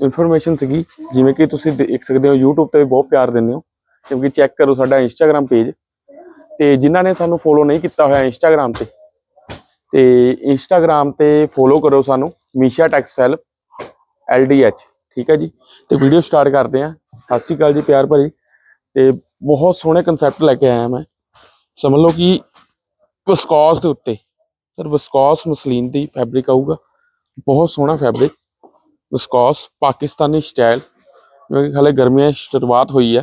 Information ਸੀਗੀ, ਜਿਵੇਂ ਕਿ ਤੁਸੀਂ ਦੇਖ ਸਕਦੇ ਹੋ, YouTube ਤੇ ਵੀ ਬਹੁਤ ਪਿਆਰ ਦਿੰਦੇ ਹੋ। ਕਿਉਂਕਿ ਚੈੱਕ ਕਰੋ ਸਾਡਾ Instagram ਪੇਜ ਤੇ ਜਿਨ੍ਹਾਂ ਨੇ ਸਾਨੂੰ ਫੋਲੋ ਨਹੀਂ ਕੀਤਾ ਹੋਇਆ Instagram ਤੇ ਤੇ Instagram ਤੇ ਫੋਲੋ ਕਰੋ ਸਾਨੂੰ ਮੀਸ਼ਾ ਟੈਕਸਟਾਈਲ LDH ਠੀਕ ਹੈ ਜੀ? ਤੇ ਵੀਡੀਓ ਸਟਾਰਟ ਕਰਦੇ ਹਾਂ। ਸਤਿ ਸ਼੍ਰੀ ਅਕਾਲ ਜੀ, ਪਿਆਰ ਭਰੀ। ਤੇ ਬਹੁਤ ਸੋਹਣੇ ਕਨਸੈਪਟ ਲੈ ਕੇ ਆਇਆ ਮੈਂ। ਸਮਝ ਲਓ ਕਿ ਵਿਸਕੋਸ ਦੇ ਉੱਤੇ ਸਰ ਵਿਸਕੋਸ ਮਸਲੀਨ ਦੀ ਫੈਬਰਿਕ ਆਊਗਾ। ਬਹੁਤ ਸੋਹਣਾ ਫੈਬਰਿਕ ਵਿਸਕੌਸ ਪਾਕਿਸਤਾਨੀ ਸਟਾਈਲ ਜਿਵੇਂ ਕਿ ਹਾਲੇ ਗਰਮੀਆਂ ਸ਼ੁਰੂਆਤ ਹੋਈ ਹੈ।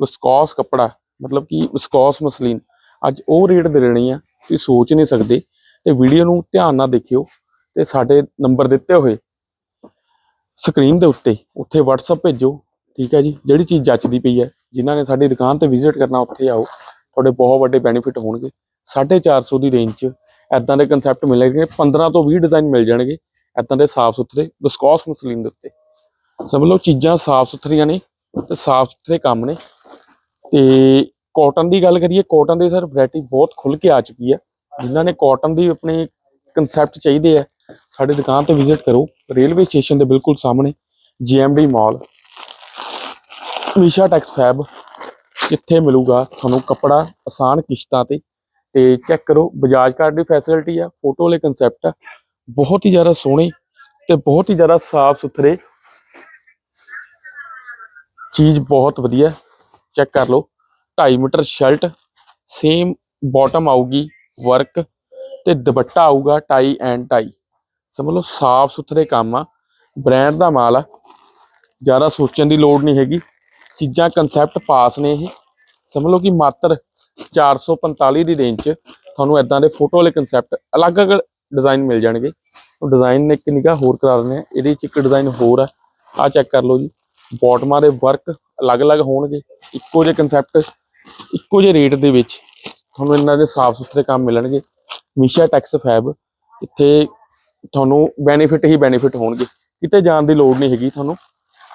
ਵਿਸਕੋਸ ਕੱਪੜਾ, ਮਤਲਬ ਕਿ ਵਿਸਕੌਸ ਮਸਲੀਨ। ਅੱਜ ਉਹ ਰੇਟ ਦੇ ਲੈਣੀ ਆ, ਤੁਸੀਂ ਸੋਚ ਨਹੀਂ ਸਕਦੇ। ਤੇ ਵੀਡੀਓ ਨੂੰ ਧਿਆਨ ਨਾਲ ਦੇਖਿਓ ਤੇ ਸਾਡੇ ਨੰਬਰ ਦਿੱਤੇ ਹੋਏ ਸਕਰੀਨ ਦੇ ਉੱਤੇ। ਉੱਥੇ WhatsApp ਭੇਜੋ, ਠੀਕ ਹੈ ਜੀ? ਜਿਹੜੀ ਚੀਜ਼ ਜੱਚਦੀ ਪਈ ਹੈ, ਜਿਨ੍ਹਾਂ ਨੇ ਸਾਡੀ ਦੁਕਾਨ ਤੇ ਵਿਜ਼ਿਟ ਕਰਨਾ, ਉੱਥੇ ਆਓ। ਤੁਹਾਡੇ ਬਹੁਤ ਵੱਡੇ ਬੈਨੀਫਿਟ ਹੋਣਗੇ। 450 ਦੀ ਰੇਂਜ 'ਚ ਐਦਾਂ ਦੇ ਕਨਸੈਪਟ ਮਿਲਣਗੇ। 15 ਤੋਂ 20 ਡਿਜ਼ਾਈਨ ਮਿਲ ਜਾਣਗੇ। ਐਦਾਂ ਦੇ ਸਾਫ਼ ਸੁਥਰੇ, ਵਿਸਕੋਸ ਮਸਲੀਨ ਦੇ ਉੱਤੇ ਸਮਝ ਲਓ ਚੀਜ਼ਾਂ ਸਾਫ਼ ਸੁਥਰੀਆਂ ਨੇ ਤੇ ਸਾਫ਼ ਸੁਥਰੇ ਕੰਮ ਨੇ। ਤੇ ਕਾਟਨ ਦੀ ਗੱਲ ਕਰੀਏ ਕਾਟਨ ਦੇ ਸਰ ਵੈਰਾਈਟੀ ਬਹੁਤ ਖੁੱਲ ਕੇ ਆ ਚੁੱਕੀ ਹੈ। ਜਿਨ੍ਹਾਂ ਨੇ ਕਾਟਨ ਦੀ ਆਪਣੇ ਕਨਸੈਪਟ ਚਾਹੀਦੇ ਆ, ਸਾਡੀ ਦੁਕਾਨ ਤੇ ਵਿਜ਼ਿਟ ਕਰੋ। ਰੇਲਵੇ ਸਟੇਸ਼ਨ ਦੇ ਬਿਲਕੁਲ ਸਾਹਮਣੇ GMD mall Meesha Tex Fab ਕਿੱਥੇ ਮਿਲੂਗਾ ਤੁਹਾਨੂੰ ਕੱਪੜਾ ਆਸਾਨ ਕਿਸ਼ਤਾਂ ਤੇ। ਤੇ ਚੈੱਕ ਕਰੋ ਬਜਾਜ ਕਾਰਡ ਦੀ ਫੈਸਿਲਿਟੀ ਆ ਫੋਟੋ ਵਾਲੇ ਕਨਸੈਪਟ ਆ। ਬਹੁਤ ਹੀ ਜ਼ਿਆਦਾ ਸੋਹਣੇ ਤੇ ਬਹੁਤ ਹੀ ਜ਼ਿਆਦਾ ਸਾਫ਼ ਸੁਥਰੇ ਚੀਜ਼ ਬਹੁਤ ਵਧੀਆ। ਚੈੱਕ ਕਰ ਲਓ 2.5 ਮੀਟਰ ਸ਼ਰਟ ਸੇਮ ਬਾਟਮ ਆਊਗੀ ਵਰਕ ਤੇ ਦੁਪੱਟਾ ਆਊਗਾ ਟਾਈ ਐਂਡ ਟਾਈ ਸਮਝ ਲਓ, ਸਾਫ਼ ਸੁਥਰੇ ਕੰਮ ਆ ਬ੍ਰਾਂਡ ਦਾ ਮਾਲ ਆ, ਜ਼ਿਆਦਾ ਸੋਚਣ ਦੀ ਲੋੜ ਨਹੀਂ ਹੈਗੀ। ਚੀਜ਼ਾਂ ਕਨਸੈਪਟ ਪਾਸ ਨੇ ਇਹ। ਸਮਝ ਲਓ ਕਿ ਮਾਤਰ 445 ਦੀ ਰੇਂਜ 'ਚ ਤੁਹਾਨੂੰ ਇਦਾਂ ਦੇ ਫੋਟੋ ਵਾਲੇ ਕਨਸੈਪਟ ਅਲੱਗ-ਅਲੱਗ ਡਿਜ਼ਾਈਨ ਮਿਲ ਜਾਣਗੇ। ਉਹ ਡਿਜ਼ਾਈਨ ਇੱਕ ਨਿਗਾਹ ਹੋਰ ਕਰਾ ਦਿੰਦੇ ਆ। ਇਹਦੇ 'ਚ ਇੱਕ ਡਿਜ਼ਾਈਨ ਹੋਰ ਆ। ਆ ਚੈੱਕ ਕਰ ਲਓ ਜੀ। ਬਾਟਮਾਂ ਦੇ ਵਰਕ ਅਲੱਗ-ਅਲੱਗ ਹੋਣਗੇ। ਇੱਕੋ ਜਿਹੇ ਕਨਸੈਪਟ ਇੱਕੋ ਜਿਹੇ ਰੇਟ ਦੇ ਵਿੱਚ ਤੁਹਾਨੂੰ ਇਹਨਾਂ ਦੇ ਸਾਫ਼ ਸੁਥਰੇ ਕੰਮ ਮਿਲਣਗੇ। ਮੀਸ਼ਾ ਟੈਕਸ ਫੈਬ ਇੱਥੇ ਤੁਹਾਨੂੰ ਬੈਨੀਫਿਟ ਹੀ ਬੈਨੀਫਿਟ ਹੋਣਗੇ। ਕਿਤੇ ਜਾਣ ਦੀ ਲੋੜ ਨਹੀਂ ਹੈਗੀ ਤੁਹਾਨੂੰ।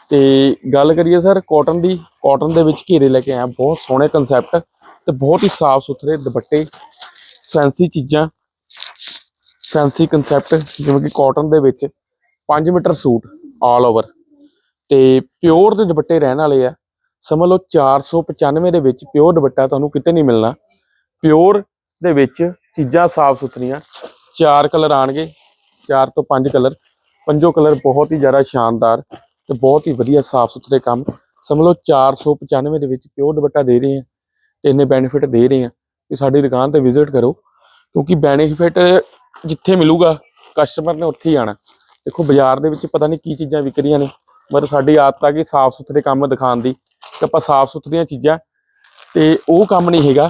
ਤੇ ਗੱਲ ਕਰੀਏ ਸਰ ਕਾਟਨ ਦੀ ਕਾਟਨ ਦੇ ਵਿੱਚ ਘੇਰੇ ਲੈ ਕੇ ਆਇਆ। ਬਹੁਤ ਸੋਹਣੇ ਕਨਸੈਪਟ ਤੇ ਬਹੁਤ ਹੀ ਸਾਫ਼ ਸੁਥਰੇ ਦੁਪੱਟੇ ਫੈਂਸੀ ਚੀਜ਼ਾਂ। ਫੈਂਸੀ ਕਨਸੈਪਟ ਜਿਵੇਂ ਕਿ ਕਾਟਨ ਦੇ ਵਿੱਚ 5 ਮੀਟਰ ਸੂਟ ਆਲ ਓਵਰ ਤੇ ਪਿਓਰ ਦੇ ਦੁਪੱਟੇ ਰਹਿਣ ਵਾਲੇ ਆ। ਸਮਝ ਲਓ 495 ਦੇ ਵਿੱਚ ਪਿਓਰ ਦੁਪੱਟਾ ਤੁਹਾਨੂੰ ਕਿਤੇ ਨਹੀਂ ਮਿਲਣਾ। ਪਿਓਰ ਦੇ ਵਿੱਚ ਚੀਜ਼ਾਂ ਸਾਫ਼ ਸੁਥਰੀਆਂ, ਚਾਰ ਕਲਰ ਆਣਗੇ, ਚਾਰ ਤੋਂ ਪੰਜ ਕਲਰ ਪੰਜੋ ਕਲਰ ਬਹੁਤ ਹੀ ਜ਼ਿਆਦਾ ਸ਼ਾਨਦਾਰ ਤੇ ਬਹੁਤ ਹੀ ਵਧੀਆ ਸਾਫ਼ ਸੁਥਰੇ ਕੰਮ। ਸਮਝ ਲਓ 495 ਦੇ ਵਿੱਚ ਪਿਓਰ ਦੁਪੱਟਾ ਦੇ ਰਹੇ ਆ ਤੇ ਇੰਨੇ ਬੈਨੀਫਿਟ ਦੇ ਰਹੇ ਆ ਕਿ ਸਾਡੀ ਦੁਕਾਨ ਤੇ ਵਿਜ਼ਿਟ ਕਰੋ, ਕਿਉਂਕਿ ਬੈਨੀਫਿਟ ਜਿੱਥੇ ਮਿਲੂਗਾ ਕਸਟਮਰ ਨੇ ਉੱਥੇ ਹੀ ਆਣਾ। ਦੇਖੋ, ਬਾਜ਼ਾਰ ਦੇ ਵਿੱਚ ਪਤਾ ਨਹੀਂ ਕੀ ਚੀਜ਼ਾਂ ਵਿਕ ਰਹੀਆਂ ਨੇ, ਪਰ ਸਾਡੀ ਆਦਤ ਆ ਕਿ ਸਾਫ਼ ਸੁਥਰੇ ਕੰਮ ਦਿਖਾਉਣ ਦੀ, ਕਿ ਆਪਾਂ ਸਾਫ਼ ਸੁਥਰੀਆਂ ਚੀਜ਼ਾਂ, ਤੇ ਉਹ ਕੰਮ ਨਹੀਂ ਹੈਗਾ,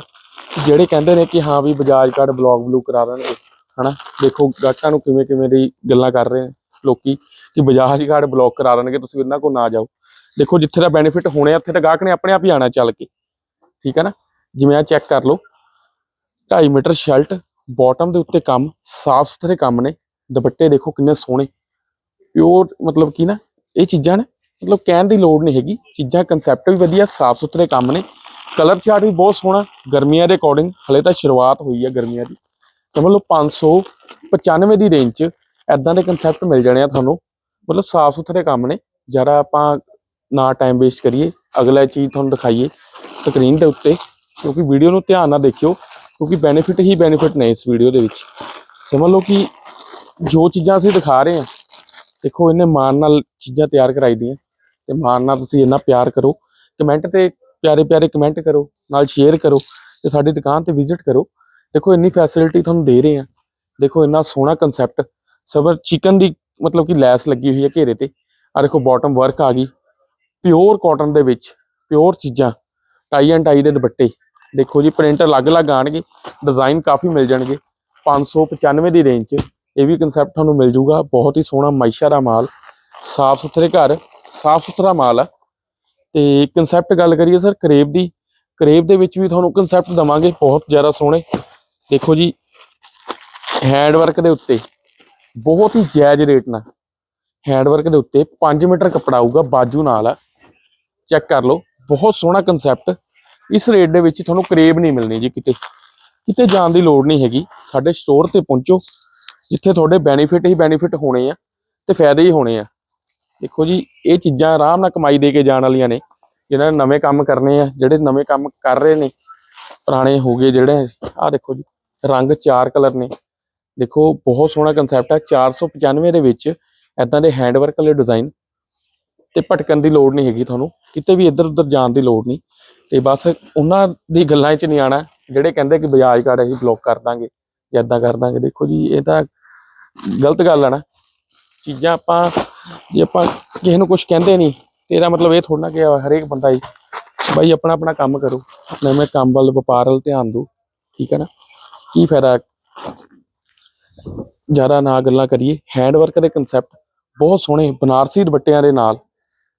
ਜਿਹੜੇ ਕਹਿੰਦੇ ਨੇ ਕਿ ਹਾਂ ਵੀ ਬਜਾਜ ਕਾਰਡ ਬਲੌਗ ਬਲੂ ਕਰਾ ਦੇਣਗੇ, ਹਨਾ? ਦੇਖੋ, ਗਾਹਕਾਂ ਨੂੰ ਕਿਵੇਂ ਕਿਵੇਂ ਦੀ ਗੱਲਾਂ ਕਰ ਰਹੇ ਨੇ ਲੋਕੀ, ਕਿ ਬਜਾਜ ਕਾਰਡ ਬਲੌਕ ਕਰਾ ਦੇਣਗੇ, ਤੁਸੀਂ ਇਹਨਾਂ ਕੋਲ ਨਾ ਜਾਓ। ਦੇਖੋ, ਜਿੱਥੇ ਦਾ ਬੈਨੀਫਿਟ ਹੋਣੇ ਆ, ਉੱਥੇ ਤਾਂ ਗਾਹਕ ਨੇ ਆਪਣੇ ਆਪ ਹੀ ਆਣਾ ਚੱਲ ਕੇ, ਠੀਕ ਹੈ ਨਾ? ਜਿਵੇਂ ਆ ਚੈੱਕ ਕਰ ਲਓ 2.5 ਮੀਟਰ ਸ਼ਰਟ ਬਾਟਮ ਦੇ ਉੱਤੇ ਕੰਮ, ਸਾਫ਼ ਸੁਥਰੇ ਕੰਮ ਨੇ, ਦੁਪੱਟੇ ਦੇਖੋ ਕਿੰਨੇ ਸੋਹਣੇ। ਪਿਓਰ ਮਤਲਬ ਕੀ ਨਾ, ਇਹ ਚੀਜ਼ਾਂ ਨੇ, ਮਤਲਬ ਕਹਿਣ ਦੀ ਲੋੜ ਨਹੀਂ ਹੈਗੀ, ਚੀਜ਼ਾਂ ਕਨਸੈਪਟ ਵੀ ਵਧੀਆ, ਸਾਫ਼ ਸੁਥਰੇ ਕੰਮ ਨੇ। ਕਲਰ ਚਾਰਟ ਵੀ ਬਹੁਤ ਸੋਹਣਾ, ਗਰਮੀਆਂ ਦੇ ਅਕੋਰਡਿੰਗ ਹਲੇ ਤਾਂ ਸ਼ੁਰੂਆਤ ਹੋਈ ਹੈ ਗਰਮੀਆਂ ਦੀ। ਸਮਝ ਲਓ 595 ਦੀ ਰੇਂਜ 'ਚ ਐਦਾਂ ਦੇ ਕਨਸੈਪਟ ਮਿਲ ਜਾਣੇ ਆ ਤੁਹਾਨੂੰ। ਮਤਲਬ ਸਾਫ਼ ਸੁਥਰੇ ਕੰਮ ਨੇ, ਜਰਾ ਆਪਾਂ ਨਾ ਟਾਈਮ ਵੇਸਟ ਕਰੀਏ, ਅਗਲਾ ਚੀਜ਼ ਤੁਹਾਨੂੰ ਦਿਖਾਈਏ ਸਕਰੀਨ ਦੇ ਉੱਤੇ, ਕਿਉਂਕਿ ਵੀਡੀਓ ਨੂੰ ਧਿਆਨ ਨਾਲ ਦੇਖਿਓ। ਕਿਉਂਕਿ ਬੈਨੀਫਿਟ ਹੀ ਬੈਨੀਫਿਟ ਨੇ ਇਸ ਵੀਡੀਓ ਦੇ ਵਿੱਚ। ਸਮਝ ਲਓ ਕਿ ਜੋ ਚੀਜ਼ਾਂ ਅਸੀਂ ਦਿਖਾ ਰਹੇ ਹਾਂ, ਦੇਖੋ ਇਹਨੇ ਮਾਨ ਨਾਲ ਚੀਜ਼ਾਂ ਤਿਆਰ ਕਰਾਈ ਦੀਆਂ। ਤੇ ਮਾਨ ਨਾਲ ਤੁਸੀਂ ਇੰਨਾ ਪਿਆਰ ਕਰੋ ਕਮੈਂਟ ਤੇ ਪਿਆਰੇ ਪਿਆਰੇ ਕਮੈਂਟ ਕਰੋ, ਨਾਲ ਸ਼ੇਅਰ ਕਰੋ, ਤੇ ਸਾਡੀ ਦੁਕਾਨ ਤੇ ਵਿਜ਼ਿਟ ਕਰੋ। ਦੇਖੋ ਇੰਨੀ ਫੈਸਿਲਿਟੀ ਤੁਹਾਨੂੰ ਦੇ ਰਹੇ ਆ ਦੇਖੋ ਇੰਨਾ ਸੋਹਣਾ ਕਨਸੈਪਟ ਸਬਰ ਚਿਕਨ ਦੀ ਮਤਲਬ ਕਿ ਲੈਸ ਲੱਗੀ ਹੋਈ ਹੈ ਘੇਰੇ ਤੇ। ਆ ਦੇਖੋ ਬਾਟਮ ਵਰਕ ਆ ਗਈ। ਪਿਓਰ ਕਾਟਨ ਦੇ ਵਿੱਚ ਪਿਓਰ ਚੀਜ਼ਾਂ ਟਾਈ ਐਂਡ ਟਾਈ ਦੇ ਦੁਪੱਟੇ। ਦੇਖੋ ਜੀ ਪ੍ਰਿੰਟ ਅਲੱਗ-ਅਲੱਗ ਆਣਗੇ ਡਿਜ਼ਾਈਨ ਕਾਫੀ ਮਿਲ ਜਾਣਗੇ। 595 ਦੀ ਰੇਂਜ 'ਚ ਇਹ ਵੀ ਕਨਸੈਪਟ ਤੁਹਾਨੂੰ ਮਿਲ ਜੂਗਾ। ਬਹੁਤ ਹੀ ਸੋਹਣਾ ਮਾਈਸ਼ਾ ਦਾ ਮਾਲ, ਸਾਫ਼ ਸੁਥਰੇ ਘਰ, ਸਾਫ਼ ਸੁਥਰਾ ਮਾਲ ਆ। ਤੇ ਕਨਸੈਪਟ ਗੱਲ ਕਰੀਏ ਸਰ ਕਰੇਬ ਦੀ, ਕਰੇਬ ਦੇ ਵਿੱਚ ਵੀ ਤੁਹਾਨੂੰ ਕਨਸੈਪਟ ਦਵਾਂਗੇ, ਬਹੁਤ ਜ਼ਿਆਦਾ ਸੋਹਣੇ। ਦੇਖੋ ਜੀ ਹੈਂਡ ਵਰਕ ਦੇ ਉੱਤੇ ਬਹੁਤ ਹੀ ਜਾਇਜ਼ ਰੇਟ ਨਾਲ ਹੈਂਡ ਵਰਕ ਦੇ ਉੱਤੇ 5 ਮੀਟਰ ਕੱਪੜਾ ਆਊਗਾ, ਬਾਜੂ ਨਾਲ ਆ। ਚੈੱਕ ਕਰ ਲਓ, ਬਹੁਤ ਸੋਹਣਾ ਕਨਸੈਪਟ ਇਸ ਰੇਟ ਦੇ ਵਿੱਚ ਤੁਹਾਨੂੰ ਕਰੇਬ ਨਹੀਂ ਮਿਲਣੀ ਜੀ ਕਿਤੇ। ਕਿਤੇ ਜਾਣ ਦੀ ਲੋੜ ਨਹੀਂ ਹੈਗੀ। ਸਾਡੇ ਸਟੋਰ ਤੇ ਪਹੁੰਚੋ। ਜਿੱਥੇ ਤੁਹਾਡੇ ਬੈਨੀਫਿਟ ਹੀ ਬੈਨੀਫਿਟ ਹੋਣੇ ਆ ਤੇ ਫਾਇਦੇ ਹੀ ਹੋਣੇ ਆ। ਦੇਖੋ ਜੀ, ਇਹ ਚੀਜ਼ਾਂ ਆਰਾਮ ਨਾਲ ਕਮਾਈ ਦੇ ਕੇ ਜਾਣ ਵਾਲੀਆਂ ਨੇ। ਜਿਹਨਾਂ ਨੇ ਨਵੇਂ ਕੰਮ ਕਰਨੇ ਆ, ਜਿਹੜੇ ਨਵੇਂ ਕੰਮ ਕਰ ਰਹੇ ਨੇ, ਪੁਰਾਣੇ ਹੋ ਗਏ ਜਿਹੜੇ। ਆਹ ਦੇਖੋ ਜੀ, ਰੰਗ ਚਾਰ ਕਲਰ ਨੇ। ਦੇਖੋ, ਬਹੁਤ ਸੋਹਣਾ ਕਨਸੈਪਟ ਹੈ 495 ਦੇ ਵਿੱਚ ਐਦਾਂ ਦੇ ਹੈਂਡਵਰਕ ਵਾਲੇ ਡਿਜ਼ਾਈਨ ਤੇ ਭਟਕਣ ਦੀ ਲੋੜ ਨਹੀਂ ਹੈਗੀ ਤੁਹਾਨੂੰ। ਕਿਤੇ ਵੀ ਇੱਧਰ ਉੱਧਰ ਜਾਣ ਦੀ ਲੋੜ ਨਹੀਂ। ਤੇ ਬਸ ਉਹਨਾਂ ਦੀ ਗੱਲਾਂ 'ਚ ਨਹੀਂ ਆਣਾ ਜਿਹੜੇ ਕਹਿੰਦੇ ਕਿ ਬਜਾਜ ਕਾਰਡ ਅਸੀਂ ਬਲੌਕ ਕਰ ਦਾਂਗੇ ਜਾਂ ਏਦਾਂ ਕਰ ਦਾਂਗੇ, ਦੇਖੋ ਜੀ, ਇਹ ਤਾਂ ਗਲਤ ਗੱਲ ਆ ਨਾ। ਚੀਜ਼ਾਂ ਆਪਾਂ, ਜੇ ਆਪਾਂ ਕਿਸੇ ਨੂੰ ਕੁਝ ਕਹਿੰਦੇ ਨਹੀਂ, ਤੇਰਾ ਮਤਲਬ ਇਹ ਥੋੜਾ ਨਾ ਕਿ ਹਰੇਕ ਬੰਦਾ ਹੀ, ਬਾਈ ਆਪਣਾ ਆਪਣਾ ਕੰਮ ਕਰੋ, ਨਵੇਂ ਕੰਮ ਵੱਲ ਵਪਾਰ ਵੱਲ ਧਿਆਨ ਦਿਓ ਠੀਕ ਹੈ ਨਾ? ਕੀ ਫਾਇਦਾ? ਜ਼ਿਆਦਾ ਨਾ ਗੱਲਾਂ ਕਰੀਏ। ਹੈਂਡਵਰਕ ਦੇ ਕਨਸੈਪਟ ਬਹੁਤ ਸੋਹਣੇ, ਬਨਾਰਸੀ ਦੁਪੱਟਿਆਂ ਦੇ ਨਾਲ।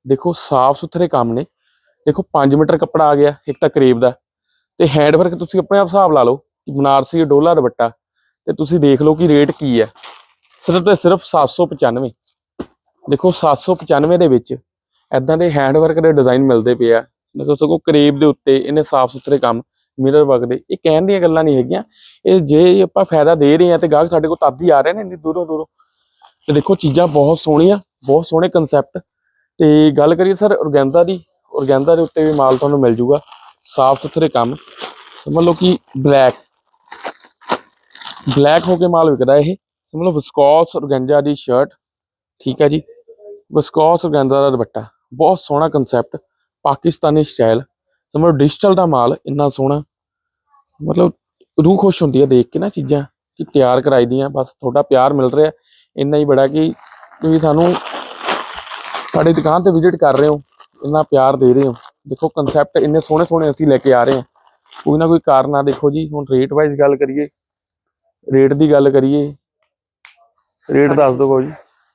ਦੇਖੋ ਸਾਫ਼ ਸੁਥਰੇ ਕੰਮ ਨੇ। ਦੇਖੋ 5 ਮੀਟਰ ਕੱਪੜਾ ਆ ਗਿਆ, ਇੱਕ ਤਾਂ ਕਰੇਬ ਦਾ। ਤੇ ਹੈਂਡ ਵਰਕ ਤੁਸੀਂ ਆਪਣੇ ਆਪ ਹਿਸਾਬ ਲਾ ਲਓ ਕਿ ਬਨਾਰਸੀ ਡੋਲਾ ਦੁਪੱਟਾ। ਤੇ ਤੁਸੀਂ ਦੇਖ ਲਓ ਕਿ ਰੇਟ ਕੀ ਹੈ। ਸਿਰਫ ਤੇ ਸਿਰਫ 795 ਦੇਖੋ 795 ਦੇ ਵਿੱਚ ਐਦਾਂ ਦੇ ਹੈਂਡ ਵਰਕ ਦੇ ਡਿਜ਼ਾਈਨ ਮਿਲਦੇ ਪਏ ਆ। ਦੇਖੋ ਸਗੋਂ ਕਰੇਬ ਦੇ ਉੱਤੇ ਇਹਨੇ ਸਾਫ਼ ਸੁਥਰੇ ਕੰਮ ਮਿਰਰ ਵਰਕ ਦੇ, ਇਹ ਕਹਿਣ ਦੀਆਂ ਗੱਲਾਂ ਨਹੀਂ ਹੈਗੀਆਂ। ਇਹ ਜੇ ਆਪਾਂ ਫਾਇਦਾ ਦੇ ਰਹੇ ਆ ਤੇ ਗਾਹਕ ਸਾਡੇ ਕੋਲ ਤਦ ਹੀ ਆ ਰਹੇ ਨੇ ਇੰਨੀ ਦੂਰੋਂ ਦੂਰੋਂ। ਤੇ ਦੇਖੋ ਚੀਜ਼ਾਂ ਬਹੁਤ ਸੋਹਣੀਆਂ, ਬਹੁਤ ਸੋਹਣੇ ਕਨਸੈਪਟ ਤੇ ਗੱਲ ਕਰੀਏ ਸਰ ਔਰਗੈਂਜ਼ਾ ਦੀ ਔਰਗੈਂਦਾ ਦੇ ਉੱਤੇ ਵੀ ਮਾਲ ਤੁਹਾਨੂੰ ਮਿਲ ਜੂਗਾ। ਸਾਫ਼ ਸੁਥਰੇ ਕੰਮ। ਸਮਝ ਲਓ ਕਿ ਬਲੈਕ ਬਲੈਕ ਹੋ ਕੇ ਮਾਲ ਵਿਕਦਾ ਇਹ। ਸਮਝ ਲਓ ਵਿਸਕੋਸ ਔਰਗੈਂਜ਼ਾ ਦੀ ਸ਼ਰਟ ਠੀਕ ਹੈ ਜੀ। ਵਿਸਕੋਸ ਔਰਗੈਂਜ਼ਾ ਦਾ ਦੁਪੱਟਾ। ਬਹੁਤ ਸੋਹਣਾ ਕਨਸੈਪਟ ਪਾਕਿਸਤਾਨੀ ਸਟਾਈਲ ਸਮਝ ਲਓ ਡਿਜੀਟਲ ਦਾ ਮਾਲ ਇੰਨਾ ਸੋਹਣਾ। ਮਤਲਬ ਰੂਹ ਖੁਸ਼ ਹੁੰਦੀ ਹੈ ਦੇਖ ਕੇ ਨਾ ਚੀਜ਼ਾਂ। ਕਿ ਤਿਆਰ ਕਰਾਈ ਦੀਆਂ। ਬਸ ਤੁਹਾਡਾ ਪਿਆਰ ਮਿਲ ਰਿਹਾ। ਇੰਨਾ ਹੀ ਬੜਾ ਕਿ ਤੁਸੀਂ ਸਾਨੂੰ ਸਾਡੀ ਦੁਕਾਨ ਤੇ ਵਿਜ਼ਿਟ ਕਰ ਰਹੇ ਹੋ। ਇੰਨਾ ਪਿਆਰ ਦੇ ਰਹੇ ਹੋ। ਦੇਖੋ ਕਨਸੈਪਟ ਇੰਨੇ ਸੋਹਣੇ ਸੋਹਣੇ ਅਸੀਂ ਲੈ ਕੇ ਆ ਰਹੇ ਹਾਂ। ਕੋਈ ਨਾ ਕੋਈ ਕਾਰਨ ਆ, ਦੇਖੋ ਜੀ, ਹੁਣ ਰੇਟ ਵਾਈਜ਼ ਗੱਲ ਕਰੀਏ ਰੇਟ ਦੀ ਗੱਲ ਕਰੀਏ ਰੇਟ ਦੱਸ ਦਿਓ ਬਾਊ ਜੀ।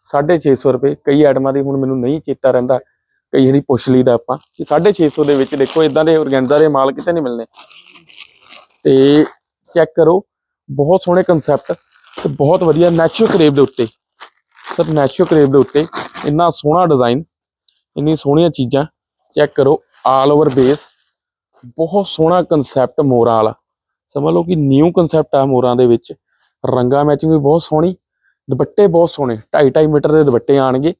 650 ਰੁਪਏ, ਕਈ ਆਈਟਮਾਂ ਦੀ ਹੁਣ ਮੈਨੂੰ ਨਹੀਂ ਚੇਤਾ ਰਹਿੰਦਾ, ਕਈ ਵਾਰੀ ਪੁੱਛ ਲਈਦਾ ਆਪਾਂ। ਕਿ 650 ਦੇ ਵਿੱਚ ਦੇਖੋ ਇਦਾਂ ਦੇ ਔਰਗੈਂਜ਼ਾ ਦੇ ਮਾਲ ਕਿਤੇ ਨਹੀਂ ਮਿਲਨੇ ਤੇ ਚੈੱਕ ਕਰੋ, ਬਹੁਤ ਸੋਹਣੇ ਕਨਸੈਪਟ ਤੇ ਬਹੁਤ ਵਧੀਆ ਨੈਚੁਰਲ ਕਰੇਵ ਦੇ ਉੱਤੇ। ਸਰ ਨੈਚੁਰਲ ਕਰੇਵ ਦੇ ਉੱਤੇ ਇੰਨਾ ਸੋਹਣਾ ਡਿਜ਼ਾਈਨ ਇੰਨੀ ਸੋਹਣੀਆਂ ਚੀਜ਼ਾਂ ਚੈੱਕ ਕਰੋ ਆਲ ਓਵਰ ਬੇਸ ਬਹੁਤ ਸੋਹਣਾ ਕਨਸੈਪਟ ਮੋਰਾਂ ਵਾਲਾ। ਸਮਝ ਲਓ ਕਿ ਨਿਊ ਕਨਸੈਪਟ ਆ ਮੋਰਾਂ ਦੇ ਵਿੱਚ। ਰੰਗਾ ਮੈਚਿੰਗ ਵੀ ਬਹੁਤ ਸੋਹਣੀ, ਦੁਪੱਟੇ ਬਹੁਤ ਸੋਹਣੇ 2.5 2.5 ਮੀਟਰ ਦੇ ਦੁਪੱਟੇ ਆਣਗੇ।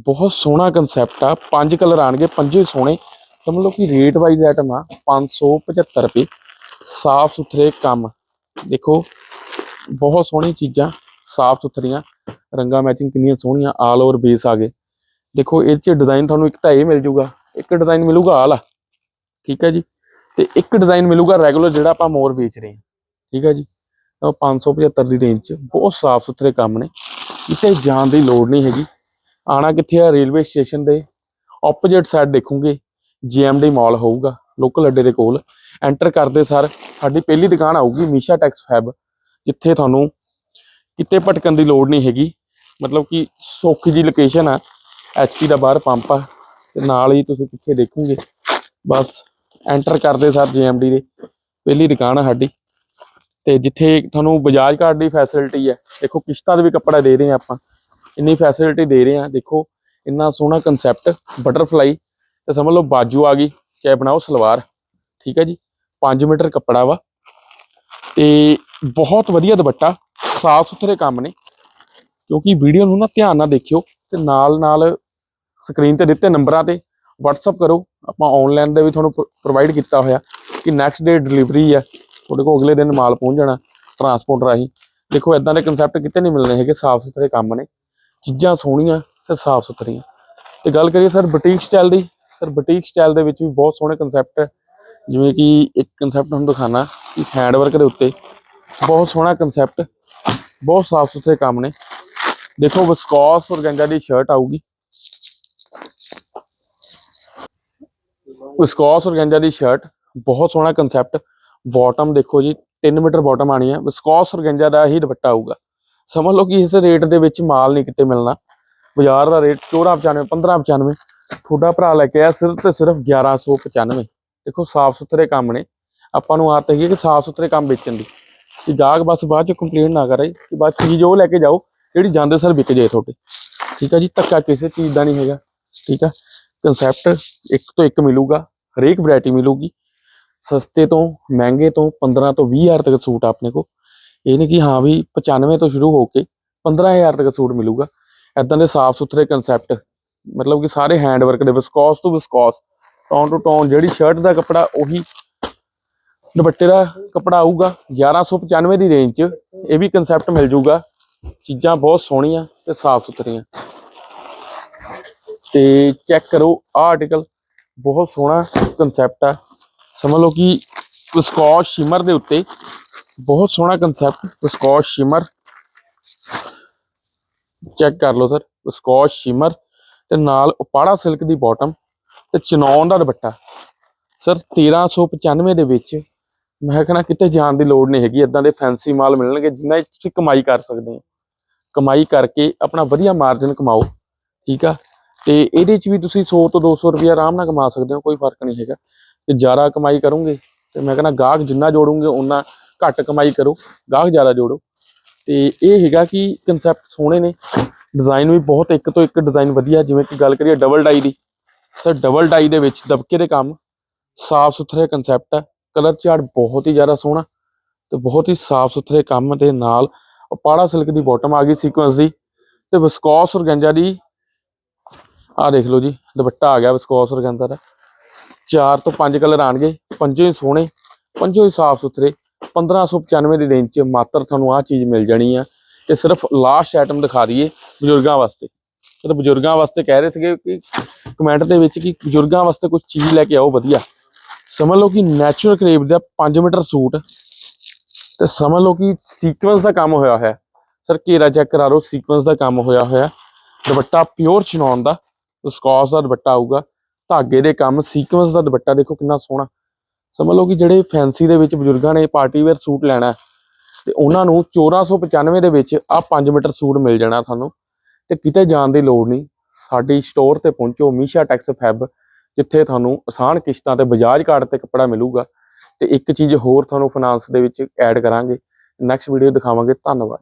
ਬਹੁਤ ਸੋਹਣਾ ਕਨਸੈਪਟ ਆ, ਪੰਜ ਕਲਰ ਆਣਗੇ, ਪੰਜੇ ਸੋਹਣੇ। ਸਮਝ ਲਓ ਕਿ ਰੇਟ ਵਾਈਜ਼ ਆਈਟਮ ਆ 575 ਰੁਪਏ। ਸਾਫ਼ ਸੁਥਰੇ ਕੰਮ। ਦੇਖੋ, ਬਹੁਤ ਸੋਹਣੀ ਚੀਜ਼ਾਂ, ਸਾਫ਼ ਸੁਥਰੀਆਂ। ਰੰਗਾ ਮੈਚਿੰਗ ਕਿੰਨੀਆਂ ਸੋਹਣੀਆਂ ਆਲ ਓਵਰ ਬੇਸ ਆ ਗਏ। ਦੇਖੋ, ਇਹ ਚ ਡਿਜ਼ਾਈਨ ਤੁਹਾਨੂੰ ਇੱਕ ਤਾਂ ਇਹ ਮਿਲ ਜੂਗਾ, ਇੱਕ ਡਿਜ਼ਾਈਨ ਮਿਲੂਗਾ ਆਲਾ ਠੀਕ ਹੈ ਜੀ? ਤੇ ਇੱਕ ਡਿਜ਼ਾਈਨ ਮਿਲੂਗਾ ਰੈਗੂਲਰ ਜਿਹੜਾ ਆਪਾਂ ਮੋਰ ਵੇਚ ਰਹੇ ਹਾਂ, ਠੀਕ ਹੈ ਜੀ? ਤਾਂ 575 ਦੀ ਰੇਂਜ ਚ, ਬਹੁਤ ਸਾਫ਼ ਸੁਥਰੇ ਕੰਮ ਨੇ, ਕਿਤੇ ਜਾਣ ਦੀ ਲੋੜ ਨਹੀਂ ਹੈਗੀ। ਆਣਾ ਕਿੱਥੇ ਆ? ਰੇਲਵੇ ਸਟੇਸ਼ਨ ਦੇ ਆਪੋਜ਼ਿਟ ਸਾਈਡ ਦੇਖੋਗੇ ਜੀਐਮਡੀ ਮਾਲ ਹੋਊਗਾ ਲੋਕਲ ਅੱਡੇ ਦੇ ਕੋਲ। ਐਂਟਰ ਕਰਦੇ ਸਰ, ਸਾਡੀ ਪਹਿਲੀ ਦੁਕਾਨ ਆਊਗੀ ਮੀਸ਼ਾ ਟੈਕਸ ਫੈਬ ਜਿੱਥੇ ਤੁਹਾਨੂੰ ਕਿਤੇ ਭਟਕਣ ਦੀ ਲੋੜ ਨਹੀਂ ਹੈਗੀ। ਮਤਲਬ ਕਿ ਸੌਖੀ ਜੀ ਲੋਕੇਸ਼ਨ ਆ ਐਚਪੀ ਦਾ ਬਾਹਰ ਪੰਪ ਆ, ਤੇ ਨਾਲ ਹੀ ਤੁਸੀਂ ਪਿੱਛੇ ਦੇਖੋਗੇ। ਬਸ ਐਂਟਰ ਕਰਦੇ ਸਰ ਜੀਐਮਡੀ ਦੇ, ਪਹਿਲੀ ਦੁਕਾਨ ਆ ਸਾਡੀ। ਤੇ ਜਿੱਥੇ ਤੁਹਾਨੂੰ ਬਜਾਜ ਕਾਰਡ ਦੀ ਫੈਸਿਲਿਟੀ ਹੈ ਦੇਖੋ ਕਿਸ਼ਤਾਂ ਦੇ ਵੀ ਕੱਪੜਾ ਦੇ ਰਹੇ ਆ ਆਪਾਂ। ਇੰਨੀ ਫੈਸਿਲਿਟੀ ਦੇ ਰਹੇ ਆ, ਦੇਖੋ ਇੰਨਾ ਸੋਹਣਾ ਕਨਸੈਪਟ ਬਟਰਫਲਾਈ ਤੇ ਸਮਝ ਲਓ ਬਾਜੂ ਆ ਗਈ, ਚਾਹੇ ਬਣਾਓ ਸਲਵਾਰ, ਠੀਕ ਹੈ ਜੀ? 5 ਮੀਟਰ ਕੱਪੜਾ ਵਾ। ਤੇ ਬਹੁਤ ਵਧੀਆ ਦੁਪੱਟਾ ਸਾਫ਼ ਸੁਥਰੇ ਕੰਮ ਨੇ, ਕਿਉਂਕਿ ਵੀਡੀਓ ਨੂੰ ਨਾ ਧਿਆਨ ਨਾਲ ਦੇਖਿਓ, ਤੇ ਨਾਲ ਨਾਲ ਸਕਰੀਨ ਤੇ ਦਿੱਤੇ ਨੰਬਰਾਂ ਤੇ। WhatsApp ਕਰੋ। ਆਪਾਂ ਆਨਲਾਈਨ ਦੇ ਵੀ ਤੁਹਾਨੂੰ ਪ੍ਰੋਵਾਈਡ ਕੀਤਾ ਹੋਇਆ ਕਿ ਨੈਕਸਟ ਡੇ ਡਿਲੀਵਰੀ ਹੈ। ਤੁਹਾਡੇ ਕੋਲ ਅਗਲੇ ਦਿਨ ਮਾਲ ਪਹੁੰਚ ਜਾਣਾ ਟਰਾਂਸਪੋਰਟ ਰਾਹੀਂ। ਦੇਖੋ ਇਦਾਂ ਦੇ ਕਨਸੈਪਟ ਕਿਤੇ ਨਹੀਂ ਮਿਲਣੇ ਹੈਗੇ। ਸਾਫ਼ ਸੁਥਰੇ ਕੰਮ ਨੇ। ਚੀਜ਼ਾਂ ਸੋਹਣੀਆਂ ਤੇ ਸਾਫ਼ ਸੁਥਰੀਆਂ। ਤੇ ਗੱਲ ਕਰੀਏ ਸਰ ਬੁਟੀਕ ਸਟਾਈਲ ਦੀ। ਸਰ ਬੁਟੀਕ ਸਟਾਈਲ ਦੇ ਵਿੱਚ ਵੀ ਬਹੁਤ ਸੋਹਣੇ ਕਨਸੈਪਟ ਜਿਵੇਂ ਕਿ ਇੱਕ ਕਨਸੈਪਟ ਤੁਹਾਨੂੰ ਦਿਖਾਣਾ ਕਿ ਹੈਂਡ ਵਰਕ ਦੇ ਉੱਤੇ ਬਹੁਤ ਸੋਹਣਾ ਕਨਸੈਪਟ ਬਹੁਤ ਸਾਫ਼ ਸੁਥਰੇ ਕੰਮ ਨੇ। ਦੇਖੋ ਵਿਸਕੋਸ ਔਰਗੈਂਜਾ ਦੀ ਸ਼ਰਟ ਆਊਗੀ। ਵਿਸਕੋਸ ਔਰਗੈਂਜਾ ਦੀ ਸ਼ਰਟ ਬਹੁਤ ਸੋਹਣਾ ਕਨਸੈਪਟ ਬਾਟਮ ਦੇਖੋ ਜੀ 3 ਮੀਟਰ ਬਾਟਮ ਆਣੀ ਹੈ। ਵਿਸਕੋਸ ਔਰਗੈਂਜਾ ਦਾ ਹੀ ਦੁਪੱਟਾ ਆਊਗਾ। ਸਮਝ ਲਓ ਕਿ ਇਸ ਰੇਟ ਦੇ ਵਿੱਚ ਮਾਲ ਨਹੀਂ ਕਿਤੇ ਮਿਲਣਾ। ਬਾਜ਼ਾਰ ਦਾ ਰੇਟ 1495 1595 ਤੁਹਾਡਾ ਭਰਾ ਲੈ ਕੇ ਆਇਆ ਸਿਰਫ ਤੇ ਸਿਰਫ 1195 ਦੇਖੋ ਸਾਫ਼ ਸੁਥਰੇ ਕੰਮ ਨੇ। ਆਪਾਂ ਨੂੰ ਆਦਤ ਹੈਗੀ ਹੈ ਕਿ ਸਾਫ਼ ਸੁਥਰੇ ਕੰਮ ਵੇਚਣ ਦੀ। ਕਿ ਗਾਹਕ ਬਸ ਬਾਅਦ ਚ ਕੰਪਲੇਂਟ ਨਾ ਕਰੇ ਕਿ ਬਾਅਦ ਚੀਜ਼ ਉਹ ਲੈ ਕੇ ਜਾਓ, ਜਿਹੜੀ ਜਾਂਦੇ ਸਰ ਵਿਕ ਜਾਏ ਤੁਹਾਡੇ। ਠੀਕ ਆ ਜੀ, ਧੱਕਾ ਕਿਸੇ ਚੀਜ਼ ਦਾ ਨਹੀਂ ਹੈਗਾ। ਠੀਕ ਹੈ ਕਨਸੈਪਟ ਇੱਕ ਤੋਂ ਇੱਕ ਮਿਲੂਗਾ, ਹਰੇਕ ਵੈਰਾਈਟੀ ਮਿਲੂਗੀ। ਸਸਤੇ ਤੋਂ, ਮਹਿੰਗੇ ਤੋਂ 15 ਤੋਂ 20 ਹਜ਼ਾਰ ਤੱਕ ਸੂਟ ਆਪਣੇ ਕੋ ਇਹ ਨਹੀਂ ਕਿ ਹਾਂ ਵੀ 95 ਤੋਂ ਸ਼ੁਰੂ ਹੋ ਕੇ 15000 ਤੱਕ ਸੂਟ ਮਿਲੂਗਾ। ਐਦਾਂ ਦੇ ਸਾਫ਼ ਸੁਥਰੇ ਕਨਸੈਪਟ ਮਤਲਬ ਕਿ ਸਾਰੇ ਹੈਂਡ ਵਰਕ ਦੇ ਵਿਸਕੋਸ ਤੋਂ ਵਿਸਕੋਸ ਟੌਨ ਟੂ ਟੌਨ ਜਿਹੜੀ ਸ਼ਰਟ ਦਾ ਕੱਪੜਾ ਉਹੀ ਦੁਪੱਟੇ ਦਾ ਕੱਪੜਾ ਆਊਗਾ। 1195 ਦੀ ਰੇਂਜ 'ਚ ਇਹ ਵੀ ਕਨਸੈਪਟ ਮਿਲ ਜਾਊਗਾ ਚੀਜ਼ਾਂ ਬਹੁਤ ਸੋਹਣੀਆਂ ਤੇ ਸਾਫ਼ ਸੁਥਰੀਆਂ ਤੇ ਚੈੱਕ ਕਰੋ, ਆਹ ਆਰਟੀਕਲ ਬਹੁਤ ਸੋਹਣਾ ਕਨਸੈਪਟ ਆ। ਸਮਝ ਲਓ ਕਿ ਵਿਸਕੋਸ ਸ਼ਿਮਰ ਦੇ ਉੱਤੇ ਬਹੁਤ ਸੋਹਣਾ ਕਨਸੈਪਟ ਵਿਸਕੋਸ ਸ਼ਿਮਰ ਚੈੱਕ ਕਰ ਲਓ ਸਰ ਵਿਸਕੋਸ ਸ਼ਿਮਰ ਤੇ ਨਾਲ ਉਪਾੜਾ ਸਿਲਕ ਦੀ ਬਾਟਮ ਤੇ ਚਨੌਨ ਦਾ ਦੁਪੱਟਾ। ਸਰ 1395 ਦੇ ਵਿੱਚ ਮੈਂ ਕਹਿੰਦਾ ਕਿਤੇ ਜਾਣ ਦੀ ਲੋੜ ਨਹੀਂ ਹੈਗੀ ਇਦਾਂ ਦੇ ਫੈਂਸੀ ਮਾਲ ਮਿਲਣਗੇ ਜਿਨ੍ਹਾਂ 'ਚ ਤੁਸੀਂ ਕਮਾਈ ਕਰ ਸਕਦੇ ਹੋ। ਕਮਾਈ ਕਰਕੇ ਆਪਣਾ ਵਧੀਆ ਮਾਰਜਨ ਕਮਾਓ, ਠੀਕ ਆ? ਤੇ ਇਹਦੇ 'ਚ ਵੀ ਤੁਸੀਂ 100 ਤੋਂ 200 ਰੁਪਏ ਆਰਾਮ ਨਾਲ ਕਮਾ ਸਕਦੇ ਹੋ, ਕੋਈ ਫ਼ਰਕ ਨਹੀਂ ਹੈਗਾ। ਤੇ ਜ਼ਿਆਦਾ ਕਮਾਈ ਕਰੋਗੇ, ਤੇ ਮੈਂ ਕਹਿੰਦਾ ਗਾਹਕ ਜਿੰਨਾ ਜੋੜੋਗੇ ਉਨਾ ਘੱਟ ਕਮਾਈ ਕਰੋ, ਗਾਹਕ ਜ਼ਿਆਦਾ ਜੋੜੋ। ਤੇ ਇਹ ਹੈਗਾ ਕਿ ਕਨਸੈਪਟ ਸੋਹਣੇ ਨੇ ਡਿਜ਼ਾਈਨ ਵੀ ਬਹੁਤ ਇੱਕ ਤੋਂ ਇੱਕ ਡਿਜ਼ਾਈਨ ਵਧੀਆ, ਜਿਵੇਂ ਕਿ ਗੱਲ ਕਰੀਏ ਡਬਲ ਡਾਈ ਦੀ। ਸਰ ਡਬਲ ਡਾਈ ਦੇ ਵਿੱਚ ਦਬਕੇ ਦੇ ਕੰਮ, ਸਾਫ਼ ਸੁਥਰੇ ਕਨਸੈਪਟ ਹੈ ਕਲਰ ਚਾਰਟ ਬਹੁਤ ਹੀ ਜ਼ਿਆਦਾ ਸੋਹਣਾ, ਤੇ ਬਹੁਤ ਹੀ ਸਾਫ਼ ਸੁਥਰੇ ਕੰਮ ਦੇ ਨਾਲ ਉਪਾੜਾ ਸਿਲਕ ਦੀ ਬਾਟਮ ਆ ਗਈ ਸੀਕੁਐਂਸ ਦੀ, ਤੇ ਵਿਸਕੋਸ ਔਰਗੈਂਜਾ ਦੀ ਆਹ ਦੇਖ ਲਓ ਜੀ, ਦੁਪੱਟਾ ਆ ਗਿਆ ਵਿਸਕੋਸ ਔਰਗੈਂਜਾ ਦਾ ਚਾਰ ਤੋਂ ਪੰਜ ਕਲਰ ਆਣਗੇ ਪੰਜੋ ਹੀ ਸੋਹਣੇ, ਪੰਜੋ ਹੀ ਸਾਫ਼ ਸੁਥਰੇ 1595 ਦੀ ਰੇਂਜ 'ਚ ਮਾਤਰ ਤੁਹਾਨੂੰ ਆਹ ਚੀਜ਼ ਮਿਲ ਜਾਣੀ ਆ। ਤੇ ਸਿਰਫ ਲਾਸਟ ਆਈਟਮ ਦਿਖਾ ਦਈਏ ਬਜ਼ੁਰਗਾਂ ਵਾਸਤੇ। ਤੇ ਬਜ਼ੁਰਗਾਂ ਵਾਸਤੇ ਕਹਿ ਰਹੇ ਸੀਗੇ ਕਿ ਕਮੈਂਟ ਦੇ ਵਿੱਚ ਕਿ ਬਜ਼ੁਰਗਾਂ ਵਾਸਤੇ ਕੁਝ ਚੀਜ਼ ਲੈ ਕੇ ਆਓ ਵਧੀਆ। ਸਮਝ ਲਓ ਕਿ ਨੈਚੁਰਲ ਕਰੇਬ ਦਾ 5 ਮੀਟਰ ਸੂਟ, ਤੇ ਸਮਝ ਲਓ ਕਿ ਸੀਕੁਐਂਸ ਦਾ ਕੰਮ ਹੋਇਆ ਹੋਇਆ। ਸਰ, ਘੇਰਾ ਚੈੱਕ ਕਰਾ ਲਓ ਸੀਕੁਐਂਸ ਦਾ ਕੰਮ ਹੋਇਆ ਹੋਇਆ। ਦੁਪੱਟਾ ਪਿਓਰ ਚਨੌਨ ਦਾ ਵਿਸਕੋਸ ਦਾ ਦੁਪੱਟਾ ਆਊਗਾ ਧਾਗੇ ਦੇ ਕੰਮ ਸੀਕੁਐਂਸ ਦਾ ਦੁਪੱਟਾ ਦੇਖੋ ਕਿੰਨਾ ਸੋਹਣਾ। ਸਮਝ ਲਓ ਕਿ ਜਿਹੜੇ ਫੈਂਸੀ ਦੇ ਵਿੱਚ ਬਜ਼ੁਰਗਾਂ ਨੇ ਪਾਰਟੀ ਵੇਅਰ ਸੂਟ ਲੈਣਾ ਹੈ, ਤੇ ਉਹਨਾਂ ਨੂੰ 1495 ਦੇ ਵਿੱਚ ਆ 5 ਮੀਟਰ ਸੂਟ ਮਿਲ ਜਾਣਾ ਤੁਹਾਨੂੰ ਤੇ ਕਿਤੇ ਜਾਣ ਦੀ ਲੋੜ ਨਹੀਂ। ਸਾਡੀ ਸਟੋਰ ਤੇ ਪਹੁੰਚੋ ਮੀਸ਼ਾ ਟੈਕਸ ਫੈਬ ਜਿੱਥੇ ਤੁਹਾਨੂੰ ਆਸਾਨ ਕਿਸ਼ਤਾਂ ਤੇ ਬਜਾਜ ਕਾਰਡ ਤੇ ਕੱਪੜਾ ਮਿਲੂਗਾ ਤੇ ਇੱਕ ਚੀਜ਼ ਹੋਰ ਤੁਹਾਨੂੰ ਫਾਈਨਾਂਸ ਦੇ ਵਿੱਚ ਐਡ ਕਰਾਂਗੇ। ਨੈਕਸਟ ਵੀਡੀਓ ਦਿਖਾਵਾਂਗੇ ਧੰਨਵਾਦ।